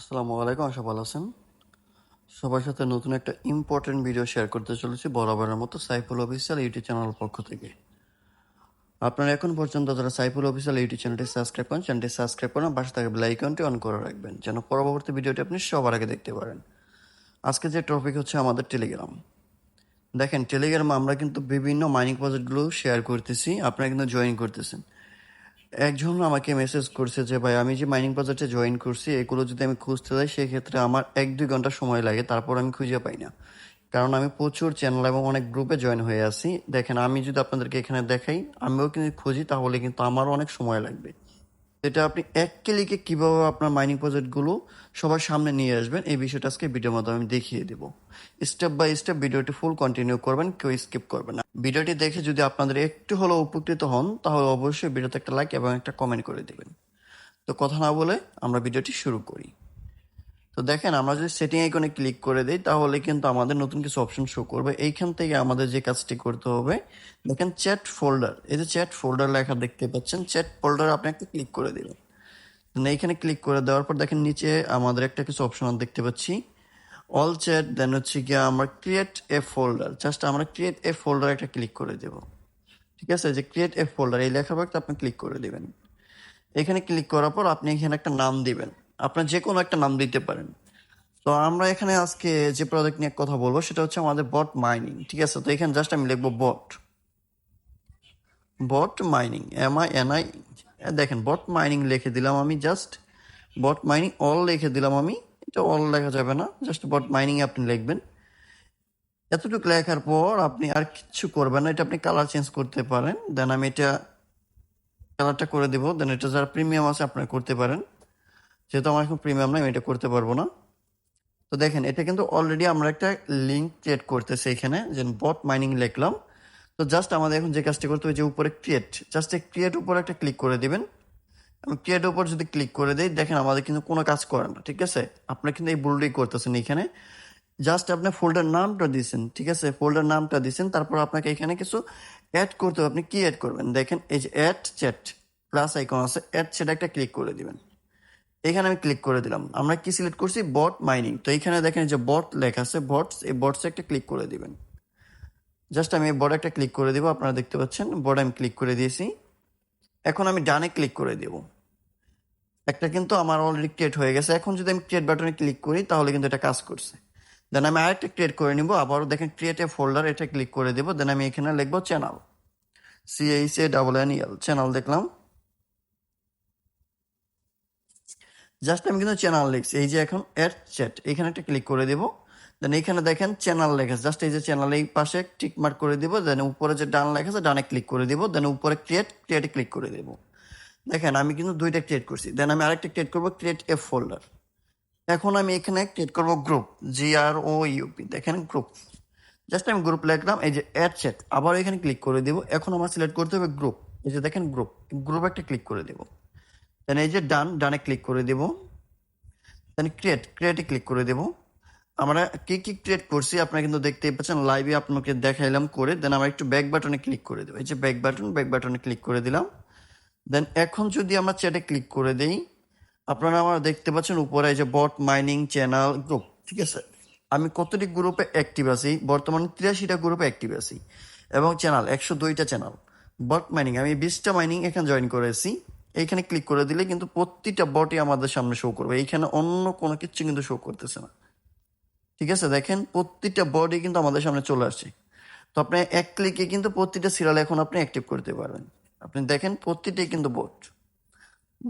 আসসালামু আলাইকুম, আশা ভালো আছেন? সবার সাথে নতুন একটা ইম্পর্টেন্ট ভিডিও শেয়ার করতে চলেছি বরাবরের মতো সাইফুল অফিসিয়াল ইউটিউব চ্যানেল পক্ষ থেকে। আপনারা এখন পর্যন্ত যারা সাইফুল অফিসিয়াল ইউটিউব চ্যানেলটি সাবস্ক্রাইব করেন চ্যানেলটি সাবস্ক্রাইব করেন পাশে থাকা আইকনটি অন করে রাখবেন, যেন পরবর্তী ভিডিওটি আপনি সবার আগে দেখতে পারেন। আজকে যে টপিক হচ্ছে আমাদের টেলিগ্রাম দেখেন টেলিগ্রামে আমরা কিন্তু বিভিন্ন মাইনিং প্রজেক্টগুলো শেয়ার করতেছি, আপনারা কিন্তু জয়েন করতেছেন। একজন আমাকে মেসেজ করছে যে, ভাই, আমি যে মাইনিং প্রজেক্টে জয়েন করছি, এগুলো যদি আমি খুঁজতে যাই, সেক্ষেত্রে আমার এক দুই ঘণ্টা সময় লাগে, তারপর আমি খুঁজে পাই না। কারণ আমি প্রচুর চ্যানেল এবং অনেক গ্রুপে জয়েন হয়ে আছি। দেখেন, আমি যদি আপনাদেরকে এখানে দেখাই, আমিও কিন্তু খুঁজি, তাহলে কিন্তু আমারও অনেক সময় লাগবে। এটা আপনি এক ক্লিকে কীভাবে আপনার মাইনিং প্রজেক্টগুলো সবার সামনে নিয়ে আসবেন, এই বিষয়টা আজকে ভিডিওর মাধ্যমে আমি দেখিয়ে দেবো। স্টেপ বাই স্টেপ ভিডিওটি ফুল কন্টিনিউ করবেন, কেউ স্কিপ করবেন না। ভিডিওটি দেখে যদি আপনাদের একটু হলেও উপকৃত হন, তাহলে অবশ্যই ভিডিওতে একটা লাইক এবং একটা কমেন্ট করে দেবেন। তো কথা না বলে আমরা ভিডিওটি শুরু করি। তো দেখেন, আমরা যদি সেটিং আইকনে ক্লিক করে দিই, তাহলে কিন্তু আমাদের নতুন কিছু অপশন শো করবে। এইখান থেকে আমাদের যে কাজটি করতে হবে, দেখেন চ্যাট ফোল্ডার এই যে চ্যাট ফোল্ডার লেখা দেখতে পাচ্ছেন চ্যাট ফোল্ডার আপনি একটা ক্লিক করে দিবেন দেন এইখানে ক্লিক করে দেওয়ার পর দেখেন নিচে আমাদের একটা কিছু অপশন দেখতে পাচ্ছি। অল চ্যাট দেন হচ্ছে গিয়ে আমরা ক্রিয়েট এ ফোল্ডার জাস্ট আমরা ক্রিয়েট এ ফোল্ডার একটা ক্লিক করে দেব। ঠিক আছে? যে ক্রিয়েট এ ফোল্ডার এই লেখা লেখাটা আপনি ক্লিক করে দিবেন। এখানে ক্লিক করার পর আপনি এখানে একটা নাম দিবেন। আপনার যে কোনো একটা নাম দিতে পারেন। তো আমরা এখানে আজকে যে প্রজেক্ট নিয়ে কথা বলব, সেটা হচ্ছে আমাদের বট মাইনিং ঠিক আছে? তো এখানে জাস্ট আমি লিখব bot bot mining M I N I দেখেন বট মাইনিং লিখে দিলাম আমি জাস্ট বট মাইনিং অল লিখে দিলাম আমি, এটা অল লেখা যাবে না জাস্ট বট মাইনিং আপনি লিখবেন। এতটুকু লেখার পর আপনি আর কিচ্ছু করবেন না, এটা আপনি কালার চেঞ্জ করতে পারেন দেন আমি এটা কালারটা করে দেবো দেন এটা যারা প্রিমিয়াম আছে আপনারা করতে পারেন। যেহেতু আমার এখন প্রিমিয়াম নাই, আমি এটা করতে পারব না। তো দেখেন, এটা কিন্তু অলরেডি আমরা একটা লিঙ্ক ক্রিয়েট করতেছি এখানে, যে বট মাইনিং লিখলাম। তো জাস্ট আমাদের এখন যে কাজটি করতে হবে, যে উপরে ক্রিয়েট জাস্ট এই ক্রিয়েট উপরে একটা ক্লিক করে দিবেন। আমি ক্রিয়েট উপর যদি ক্লিক করে দিই, দেখেন আমাদের কিন্তু কোনো কাজ করে না, ঠিক আছে? আপনার কিন্তু এই বুলডি করতেছেন এখানে। জাস্ট আপনি ফোল্ডার নামটা দিয়েছেন ঠিক আছে? ফোল্ডার নামটা দিয়েছেন তারপর আপনাকে এখানে কিছু অ্যাড করতে হবে। আপনি কি অ্যাড করবেন? দেখেন, এই যে অ্যাড চ্যাট প্লাস আইকন আছে অ্যাড সেটা একটা ক্লিক করে দিবেন। এখানে আমি ক্লিক করে দিলাম। আমরা কি সিলেক্ট করছি? বট মাইনিং তো এখানে দেখেন যে বট লেখা আছে বটস এই বটসে একটা ক্লিক করে দিবেন। জাস্ট আমি এই বড় একটা ক্লিক করে দিব, আপনারা দেখতে পাচ্ছেন বড় আমি ক্লিক করে দিয়েছি। এখন আমি ডানে ক্লিক করে দেব। একটা কিন্তু আমার অলরেডি ক্রিয়েট হয়ে গেছে। এখন যদি আমি ক্রিয়েট বাটনে ক্লিক করি, তাহলে কিন্তু এটা কাজ করছে। দেন আমি আরেকটা ক্রিয়েট করে নিব, আবারও দেখেন ক্রিয়েট এ ফোল্ডার এটা ক্লিক করে দেবো। দেন আমি এখানে লিখব channel CH A double N L channel দেখলাম। জাস্ট আমি কিন্তু চ্যানেল লিখছি, এই যে এখন এর চ্যাট এখানে একটা ক্লিক করে দেবো। দেন এখানে দেখেন চ্যানেল লেখা জাস্ট এই যে চ্যানেল এই পাশে টিক মার্ক করে দিব দেন উপরে যে ডান লেখা আছে, ডানে ক্লিক করে দিব দেন উপরে ক্রিয়েট ক্রিয়েটে ক্লিক করে দেব। দেখেন আমি কিন্তু দুইটা ক্রিয়েট করছি। দেন আমি আরেকটা ক্রিয়েট করব ক্রিয়েট এ ফোল্ডার এখন আমি এখানে ক্রিয়েট করব group G R O UP দেখেন গ্রুপ জাস্ট আমি গ্রুপ লিখলাম, এই যে অ্যাড চ্যাট আবার এখানে ক্লিক করে দিব। এখন আমার সিলেক্ট করতে হবে গ্রুপ এই যে দেখেন গ্রুপ গ্রুপ একটা ক্লিক করে দেব। দেন এই যে ডান ডানে ক্লিক করে দেব। দেন ক্রিয়েট ক্রিয়েটে ক্লিক করে দেব। আমরা কি কি ক্রিয়েট করছি আপনারা কিন্তু দেখতেই পাচ্ছেন লাইভে আপনাকে দেখাইলাম করে দেন আমরা একটু ব্যাক বাটনে ক্লিক করে দেবো। এই যে ব্যাক বাটন ব্যাক বাটনে ক্লিক করে দিলাম। দেন এখন যদি আমরা চ্যাটে ক্লিক করে দেই, আপনারা আমার দেখতে পাচ্ছেন উপরে এই যে বট মাইনিং চ্যানেল গ্রুপ ঠিক আছে? আমি কতটি গ্রুপে অ্যাক্টিভ আছি? বর্তমানে তিরাশিটা গ্রুপে অ্যাক্টিভ আছি। এবং চ্যানেল একশো দুইটা চ্যানেল বট মাইনিং আমি বিশটা মাইনিং এখানে জয়েন করেছি। এইখানে ক্লিক করে দিলে কিন্তু প্রতিটা বটই আমাদের সামনে শো করবে। এইখানে অন্য কোনো কিছু কিন্তু শো করতেছে না। ঠিক আছে? দেখেন প্রতিটা বডি কিন্তু আমাদের সামনে চলে আসছে। তো আপনি এক ক্লিকে কিন্তু প্রতিটা সিরিয়াল এখন আপনি অ্যাক্টিভ করতে পারবেন। আপনি দেখেন প্রতিটাই কিন্তু বোট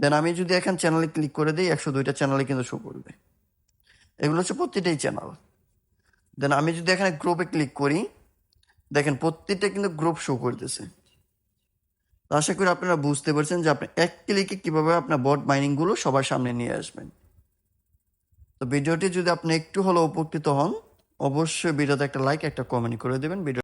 দেন আমি যদি এখন চ্যানেলে ক্লিক করে দিই, একশো দুইটা চ্যানেলে কিন্তু শো করবে। এগুলো হচ্ছে প্রতিটাই চ্যানেল দেন আমি যদি এখানে গ্রুপে ক্লিক করি, দেখেন প্রত্যেকটা কিন্তু গ্রুপ শো করতেছে। তো আশা করি আপনারা বুঝতে পারছেন যে আপনি এক ক্লিকে কীভাবে আপনার বট মাইনিংগুলো সবার সামনে নিয়ে আসবেন। তো ভিডিওটি যদি আপনি একটু হলেও উপকৃত হন, অবশ্যই ভিডিওতে একটা লাইক, একটা কমেন্ট করে দেবেন। ভিডিও